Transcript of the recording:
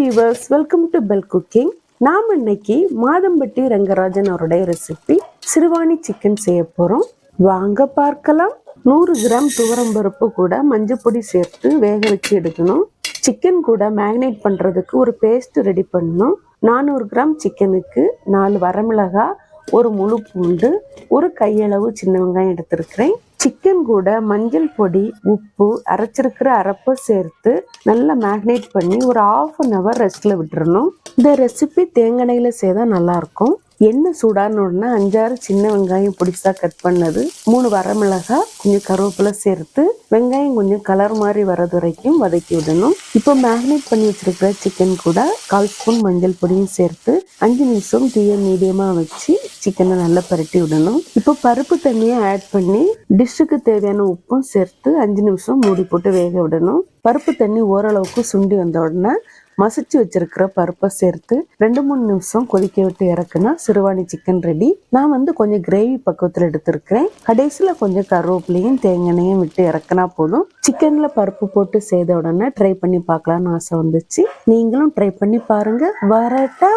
Viewers welcome to bell cooking நாம் இன்னைக்கு மாதம்பட்டி ரங்கராஜன் அவருடைய ரெசிபி சிறுவாணி சிக்கன் செய்ய போகிறோம் வாங்க பார்க்கலாம். நூறு கிராம் துவரம் பருப்பு கூட மஞ்சள் பொடி சேர்த்து வேக வச்சு எடுக்கணும். சிக்கன் கூட மேரினேட் பண்ணுறதுக்கு ஒரு பேஸ்ட் ரெடி பண்ணணும். நானூறு கிராம் சிக்கனுக்கு நாலு வரமிளகாய் ஒரு முழு பூண்டு ஒரு கையளவு சின்ன வெங்காயம் எடுத்திருக்கிறேன். சிக்கன் கூட மஞ்சள் பொடி உப்பு அரைச்சிருக்கிற அரைப்பை சேர்த்து நல்லா மேக்னேட் பண்ணி ஒரு ஆஃப் அன் ஹவர் ரெஸ்ட்ல விட்டுறணும். இந்த ரெசிபி தேங்காயில் செய்தா நல்லா இருக்கும். எண்ணெய் சூடான உடனே அஞ்சாறு சின்ன வெங்காயம் பிடிச்சா கட் பண்ணது. மூணு வரமிளகாய் கொஞ்சம் கருவேப்பிலை சேர்த்து வெங்காயம் கொஞ்சம் கலர் மாதிரி வரது வரைக்கும் வதக்கி விடணும். இப்போ மேக்னேட் பண்ணி வச்சிருக்கிற சிக்கன் கூட கால் ஸ்பூன் மஞ்சள் பொடியும் சேர்த்து அஞ்சு நிமிஷம் தீய மீடியமாக வச்சு சிக்கனை நல்லா பரட்டி விடணும். இப்போ பருப்பு தண்ணியை ஆட் பண்ணி டிஷ்ஷுக்கு தேவையான உப்பும் சேர்த்து அஞ்சு நிமிஷம் மூடி போட்டு வேக விடணும். பருப்பு தண்ணி ஓரளவுக்கு சுண்டி வந்த உடனே மசிச்சு வச்சிருக்கிற பருப்பை சேர்த்து ரெண்டு மூணு நிமிஷம் கொதிக்க விட்டு இறக்குனா சிறுவாணி சிக்கன் ரெடி நான் வந்து கொஞ்சம் கிரேவி பக்குவத்தில் எடுத்திருக்கிறேன். கடைசியில் கொஞ்சம் கருவேப்பிலையும் தேங்காயும் விட்டு இறக்குனா போதும். சிக்கனில் பருப்பு போட்டு செய்த உடனே ட்ரை பண்ணி பார்க்கலான்னு ஆசை வந்துச்சு. நீங்களும் ட்ரை பண்ணி பாருங்க. வரட்டா!